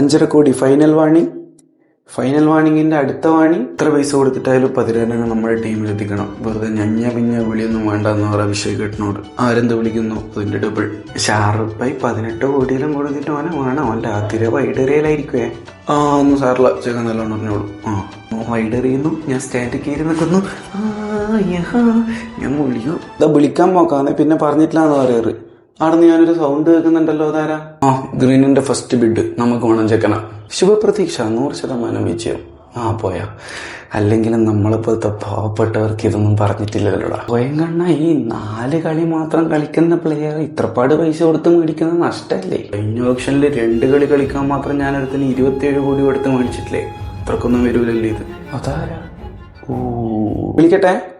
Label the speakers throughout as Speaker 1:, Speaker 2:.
Speaker 1: അഞ്ചര കോടി final warning final വാണിങ്ങിന്റെ അടുത്ത വാണി ഇത്ര പൈസ കൊടുത്തിട്ടായാലും പതിനായിരം നമ്മുടെ ടീമിൽ എത്തിക്കണം. വെറുതെ ഞഞ്ഞ പിഞ്ഞ വിളിയൊന്നും വേണ്ട എന്ന് പറ അഭിഷേക് ഘട്ടനോട് ആരെന്ത് വിളിക്കുന്നു? അതിന്റെ ഡബിൾ ഭായ് പതിനെട്ട് കോടിയിലും കൊടുത്തിട്ട് ഓനെ വേണം. അല്ല ആതിര വൈഡറിയലായിരിക്കുവേ ആ ഒന്നും സാറില്ല ചേക്കാൻ നല്ലോണം പറഞ്ഞോളൂ. ആ വൈഡറിയുന്നു ഞാൻ സ്റ്റാൻഡ് കയറി നിൽക്കുന്നു. ഞാൻ വിളിക്കും. ഇതാ വിളിക്കാൻ പോക്കാന്നെ. പിന്നെ പറഞ്ഞിട്ടില്ലാന്ന് പറയാറ് അവിടെ ഞാനൊരു സൗണ്ട് കേൾക്കുന്നുണ്ടല്ലോ താര ആ ഗ്രീനിന്റെ ഫസ്റ്റ് ബിഡ് നമുക്ക് വേണം ചെക്കന ശുഭപ്രതീക്ഷ നൂറ് ശതമാനം വിജയം. ആ പോയാ. അല്ലെങ്കിലും നമ്മളിപ്പോഴത്തെ പാവപ്പെട്ടവർക്ക് ഇതൊന്നും പറഞ്ഞിട്ടില്ലല്ലോടാ. സ്വയം കണ്ണ ഈ നാല് കളി മാത്രം കളിക്കുന്ന പ്ലെയർ ഇത്രപാട് പൈസ കൊടുത്ത് മേടിക്കുന്ന നഷ്ടല്ലേ? കഴിഞ്ഞ ഓപ്ഷനിൽ രണ്ട് കളി കളിക്കാൻ മാത്രം ഞാൻ ഞാനൊരുത്തിന് ഇരുപത്തിയേഴ് കോടി കൊടുത്ത് മേടിച്ചിട്ടില്ലേ? അത്രക്കൊന്നും വരൂലല്ലേ ഇത്? അതാരാ? ഓ. വിളിക്കട്ടെ?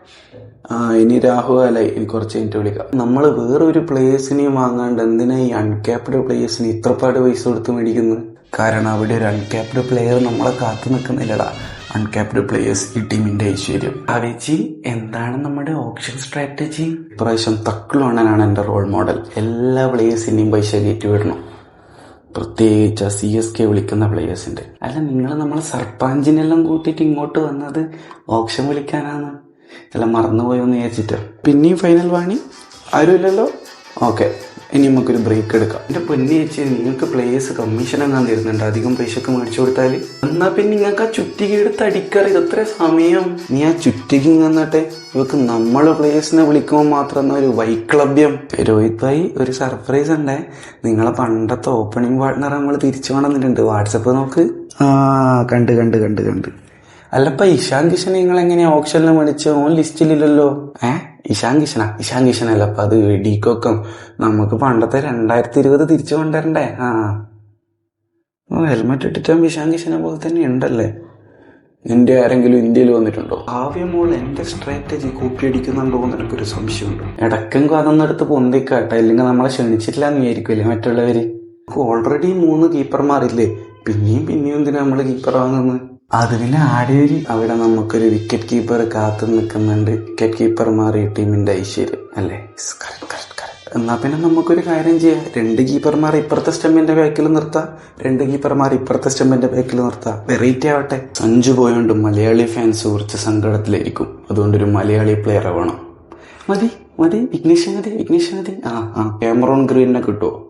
Speaker 1: ഇനി രാഹു അല്ലെ? ഇനി കുറച്ച് കഴിഞ്ഞിട്ട് വിളിക്കാം. നമ്മൾ വേറൊരു പ്ലേയേഴ്സിനെയും വാങ്ങാണ്ട് എന്തിനാ ഈ അൺക്യാപ്ഡ് പ്ലേയേഴ്സിന് ഇത്രപാട് പൈസ കൊടുത്ത് മേടിക്കുന്നത്? കാരണം അവിടെ ഒരു അൺക്യാപ്ഡ് പ്ലെയർ നമ്മളെ കാത്തു നിൽക്കുന്നില്ലടാ. അൺക്യാപ്ഡ് പ്ലേയേഴ്സ് ഈ ടീമിന്റെ ഐശ്വര്യം. അവേച്ചി എന്താണ് നമ്മുടെ ഓപ്ഷൻ സ്ട്രാറ്റജി ഇപ്രാവശ്യം തക്ലോണനാണ് എന്റെ റോൾ മോഡൽ എല്ലാ പ്ലേയേഴ്സിനെയും പൈസ കയറ്റി വിടണം. പ്രത്യേകിച്ച് ആ സി എസ് കെ വിളിക്കുന്ന പ്ലേയേഴ്സിന്റെ അല്ല നിങ്ങൾ നമ്മളെ സർപ്പഞ്ചിനെല്ലാം കൂട്ടിയിട്ട് ഇങ്ങോട്ട് വന്നത് ഓപ്ഷൻ വിളിക്കാനാണ്. എല്ലാം മറന്നുപോയെന്ന് വിചാരിച്ചിട്ട്. പിന്നെയും ഫൈനൽ വാണി. ആരുമില്ലല്ലോ? ഓക്കെ. ഇനി നമുക്കൊരു ബ്രേക്ക് എടുക്കാം. എന്റെ പൊന്നി ചേച്ചി നിങ്ങൾക്ക് പ്ലേയേഴ്സ് കമ്മീഷൻ എങ്ങാൻ തരുന്നുണ്ട്? അധികം പൈസക്ക് മേടിച്ചു കൊടുത്താൽ എന്നാൽ പിന്നെ നിങ്ങൾക്ക് ആ ചുറ്റിക എടുത്ത് അടിക്കാറ് ഇതത്ര സമയം. നീ ആ ചുറ്റിക എന്നിട്ടെ ഇവക്ക് നമ്മൾ പ്ലേയേഴ്സിനെ വിളിക്കുമ്പോൾ മാത്രം ഒരു വൈക്ലഭ്യം. രോഹിത് ഭായി ഒരു സർപ്രൈസ് ഉണ്ടേ. നിങ്ങളെ പണ്ടത്തെ ഓപ്പണിംഗ് പാർട്ട്ണർ നമ്മൾ തിരിച്ചു കൊണ്ടുവന്നിട്ടുണ്ട് വാട്സപ്പ് നോക്ക്. ആ കണ്ട് കണ്ട് കണ്ട് കണ്ട്. അല്ലപ്പ ഇഷാൻ കിഷൻ നിങ്ങൾ എങ്ങനെയാ ഓപ്ഷനിൽ മേടിച്ച് ഓൺ ലിസ്റ്റിലില്ലല്ലോ. ഏ? ഇഷാൻ കിഷനാ? ഇഷാൻ കിഷൻ അല്ലപ്പ അത് ഡീകോക്കം നമുക്ക് പണ്ടത്തെ രണ്ടായിരത്തി ഇരുപത് തിരിച്ചു കൊണ്ടുവരണ്ടേ? ആ. ഹെൽമെറ്റ് ഇട്ടിട്ടാകുമ്പോൾ ഇഷാൻ കിഷനെ പോലെ തന്നെ ഉണ്ടല്ലേ? നിന്റെ ആരെങ്കിലും ഇന്ത്യയിൽ വന്നിട്ടുണ്ടോ? ആവ്യമോൾ എന്റെ സ്ട്രാറ്റജി കോപ്പി അടിക്കുന്നുണ്ടോ എന്ന് എനിക്കൊരു സംശയമുണ്ട്. ഇടക്കെങ്കിലും അതൊന്നും എടുത്ത് പൊന്തിക്കാട്ടെ. ഇല്ലെങ്കിൽ നമ്മളെ ക്ഷണിച്ചിട്ടില്ല എന്ന് വിചാരിക്കുമല്ലേ മറ്റുള്ളവര് ഓൾറെഡി മൂന്ന് കീപ്പർമാരില്ലേ പിന്നെയും പിന്നെയും എന്തിനാ നമ്മൾ കീപ്പർ വാങ്ങുന്നത് അത് പിന്നെ ആടേരി അവിടെ നമുക്കൊരു വിക്കറ്റ് കീപ്പർ കാത്തു നിൽക്കുന്നുണ്ട്. വിക്കറ്റ് കീപ്പർ മാറി ടീമിന്റെ ഐശ്വര്യം അല്ലേ? കറക്റ്റ് കറക്റ്റ് പിന്നെ നമുക്കൊരു കാര്യം ചെയ്യാം. രണ്ട് കീപ്പർമാർ ഇപ്പുറത്തെ സ്റ്റെമ്പിന്റെ ബാക്കിൽ നിർത്താം. രണ്ട് കീപ്പർമാർ ഇപ്പുറത്തെ സ്റ്റെമ്പിന്റെ ബാക്കിൽ നിർത്താം. വെറൈറ്റി ആവട്ടെ. സഞ്ജു പോയോണ്ട് മലയാളി ഫാൻസ് കുറച്ച് സങ്കടത്തിലായിരിക്കും. അതുകൊണ്ട് ഒരു മലയാളി പ്ലെയർ ആവണം. മതി മതി. വിഘ്നേഷ് മതി വിഘ്നേഷ് മതി. ആ ആ. ക്യാമറോൺ ഗ്രീനെ കിട്ടുമോ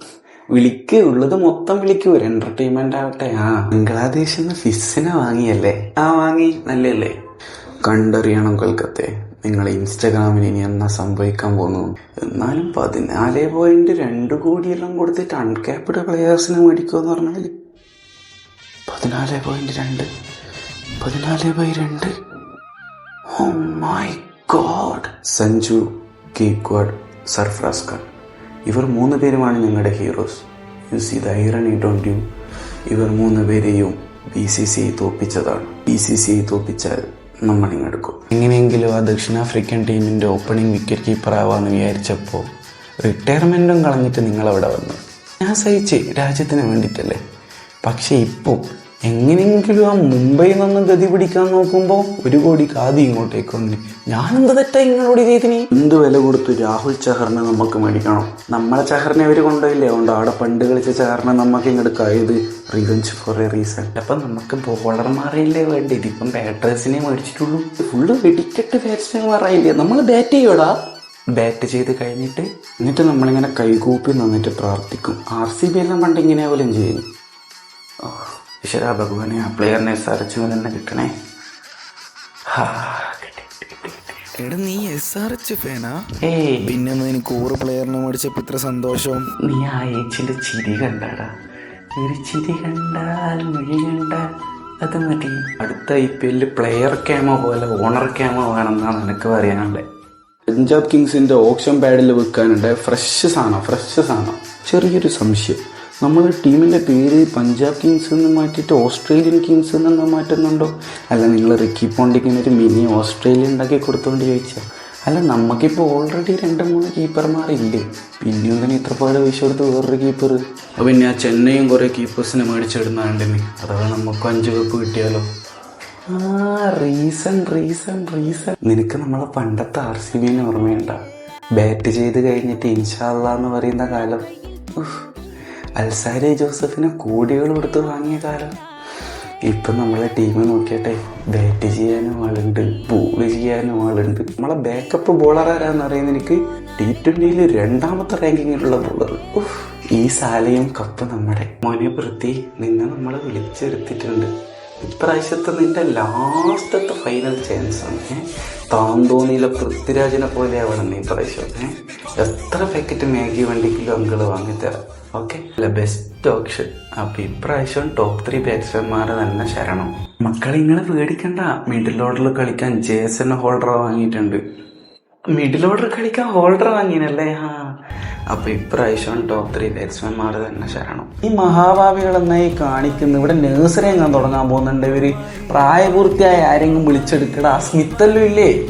Speaker 1: വിളിക്ക് ഉള്ളത് മൊത്തം വിളിക്കൂ. ഒരു എന്റർടൈൻമെന്റ് ആവട്ടെ. ആ ബംഗ്ലാദേശിൽ നിന്ന് ഫിസിനെ വാങ്ങിയല്ലേ? ആ വാങ്ങി. നല്ലല്ലേ കണ്ടറിയണം കൊൽക്കത്തെ. നിങ്ങൾ ഇൻസ്റ്റഗ്രാമിൽ ഇനി എന്നാ സംഭവിക്കാൻ പോകുന്നു? എന്നാലും പതിനാല് പോയിന്റ് രണ്ട് കോടിയെല്ലാം കൊടുത്തിട്ട് അൺക്യാപ്ഡ് പ്ലെയേഴ്സിനെ മേടിക്കുമെന്ന് പറഞ്ഞാൽ പതിനാല് പോയിന്റ് രണ്ട് പതിനാല് ബൈ രണ്ട്. Oh my God Sanju Gaikwad Sarfaraz Khan. ഇവർ മൂന്ന് പേരുമാണ് ഞങ്ങളുടെ heroes. You see the irony don't you ഇവർ മൂന്ന് പേരെയും ബി സി സി തോപ്പിച്ചതാണ്. ബി സി സി തോപ്പിച്ചാൽ നമ്മൾ ഇങ്ങെടുക്കും എങ്ങനെയെങ്കിലും ആ ദക്ഷിണാഫ്രിക്കൻ ടീമിന്റെ ഓപ്പണിംഗ് വിക്കറ്റ് കീപ്പർ ആവാന്ന് വിചാരിച്ചപ്പോൾ റിട്ടയർമെന്റും കളഞ്ഞിട്ട് നിങ്ങളവിടെ വന്നു. ഞാൻ സഹിച്ച് രാജ്യത്തിന് വേണ്ടിയിട്ടല്ലേ പക്ഷേ ഇപ്പോൾ എങ്ങനെയെങ്കിലും ആ മുംബൈയിൽ നിന്ന് ഗതി പിടിക്കാൻ നോക്കുമ്പോൾ ഒരു കോടി കാതി ഇങ്ങോട്ടേക്ക് വന്ന് ഞാനെന്ത് തെറ്റാ ഇങ്ങനോട് ചെയ്തിനി എന്ത് വില കൊടുത്തു രാഹുൽ ചഹറിനെ നമുക്ക് മേടിക്കണം? നമ്മളെ ചഹറിനെ ഇവർ കൊണ്ടുപോയില്ലേ? അതുകൊണ്ട് അവിടെ പണ്ട് കളിച്ച ചഹറിനെ നമുക്ക് ഇങ്ങോട്ട് കായത് റിവഞ്ച് ഫോർ എ റീസൺ അപ്പൊ നമുക്ക് ബോളർമാരല്ലേ വേണ്ടി ഇതിപ്പം ബാറ്റേഴ്സിനെ മേടിച്ചിട്ടുള്ളൂ. ഫുള്ള് വെടിക്കെട്ട് ബാറ്റ്സ്മാൻമാരായില്ലേ നമ്മൾ ബാറ്റ് ചെയ്യോടാ ബാറ്റ് ചെയ്ത് കഴിഞ്ഞിട്ട് എന്നിട്ട് നമ്മളിങ്ങനെ കൈകൂപ്പി നിന്നിട്ട് പ്രാർത്ഥിക്കും. ആർ സി ബി എല്ലാം പണ്ട് ഇങ്ങനെ പോലും ചെയ്യും ഈശ്വരാ ഭഗവാനെ ആ പ്ലെയറിനെ സരച്ചു തന്നെ കിട്ടണേ.
Speaker 2: എടാ നീ എസ് ആർ എച്ച് ഫാനാ
Speaker 1: ഏയ്.
Speaker 2: പിന്നെ ഒന്ന് എനിക്ക് ഊറ് പ്ലെയറിനെ മേടിച്ചപ്പോ ഇത്ര സന്തോഷം.
Speaker 1: നീ ആ ഏച്ചിന്റെ ചിരി കണ്ടാടാ. ഒരു ചിരി കണ്ടാൽ മൊഴി കണ്ടാൽ അത് മതി. അടുത്ത ഐ പി എല്ലിൽ പ്ലെയർ ക്യാമോ പോലെ ഓണർ ക്യാമോ വേണമെന്നാണ് എനിക്ക് പറയാനുള്ളത് പഞ്ചാബ് കിങ്സിന്റെ ഓപ്ഷൻ പാഡിൽ വെക്കാനുണ്ട്. ഫ്രഷ് സാധനം ഫ്രഷ് സാധനം. ചെറിയൊരു സംശയം. നമ്മൾ ടീമിന്റെ പേര് പഞ്ചാബ് കിങ്സ് എന്ന് മാറ്റിയിട്ട് ഓസ്ട്രേലിയൻ കിങ്സ് എന്ന് മാറ്റുന്നുണ്ടോ? അല്ല നിങ്ങൾ റിക്കി പോണ്ടിങ്ങിന് ഒരു മിനി ഓസ്ട്രേലിയ ഉണ്ടാക്കി കൊടുത്തോണ്ട് ചോദിച്ചാൽ അല്ല നമുക്കിപ്പോൾ ഓൾറെഡി രണ്ട് മൂന്ന് കീപ്പർമാരില്ലേ പിന്നെ തന്നെ ഇത്ര പോലെ കൊടുത്ത് വേറൊരു കീപ്പർ അപ്പോൾ പിന്നെ ആ ചെന്നൈയും കുറേ കീപ്പേഴ്സിനെ മേടിച്ചിടുന്നുണ്ടെന്ന് അഥവാ നമുക്ക് അഞ്ച് കപ്പ് കിട്ടിയാലോ? ആ റീസൺ റീസൺ റീസൺ നിനക്ക് നമ്മളെ പണ്ടത്തെ ആർ സി ബിനെ ഓർമ്മയുണ്ട? ബാറ്റ് ചെയ്ത് കഴിഞ്ഞിട്ട് ഇൻഷാല്ല എന്ന് പറയുന്ന കാലം. അൽസാരി ജോസഫിന് കോടികൾ കൊടുത്ത് വാങ്ങിയ കാലം. ഇപ്പം നമ്മളെ ടീം നോക്കിയട്ടെ ബാറ്റ് ചെയ്യാനും ആളുണ്ട് ബോൾ ചെയ്യാനും ആളുണ്ട്. നമ്മളെ ബാക്കപ്പ് ബോളർ ആരാന്ന് അറിയുന്ന എനിക്ക് ടി ട്വന്റിയിൽ രണ്ടാമത്തെ റാങ്കിങ്ങിലുള്ള ബോളർ ഈ സാലയും കപ്പ് നമ്മുടെ. മോനെ പ്രതി നിന്നെ നമ്മൾ വിളിച്ചെടുത്തിട്ടുണ്ട്. ഇപ്രാവശ്യത്തെ നിന്റെ ലാസ്റ്റത്തെ ഫൈനൽ ചാൻസ് ആണ്? താന്തോന്നിയിലെ പൃഥ്വിരാജിനെ പോലെ ആവണം നീ ഇപ്രാവശ്യം എത്ര പാക്കറ്റ് മാഗി വേണ്ടിക്കിലും അങ്കിൾ വാങ്ങിത്തരാം. ഓക്കെ അല്ല ബെസ്റ്റ് ഓപ്ഷൻ അപ്പൊ ഇപ്രാവശ്യം ടോപ്പ് ത്രീ ബാറ്റ്സ്മാൻമാരെ തന്നെ ശരണം. മക്കളെ പേടിക്കണ്ട. മിഡിൽ ഓർഡറിൽ കളിക്കാൻ ജേസൺ ഹോൾഡർ വാങ്ങിയിട്ടുണ്ട്. മിഡിൽ ഓർഡർ കളിക്കാൻ ഹോൾഡർ വാങ്ങിയല്ലേ ആ അപ്പൊ ഇപ്രാവശ്യം ടോപ്പ് ത്രീ ബാറ്റ്സ്മാൻമാർ തന്നെ ശരണം. ഈ മഹാഭാവികൾ എന്നായി കാണിക്കുന്നു ഇവിടെ നേഴ്സറി എങ്ങാൻ തുടങ്ങാൻ പോകുന്നുണ്ട് ഇവർ? പ്രായപൂർത്തിയായ ആരെങ്കിലും വിളിച്ചെടുക്കടാ. സ്മിത്തല്ലോ ഇല്ലേ?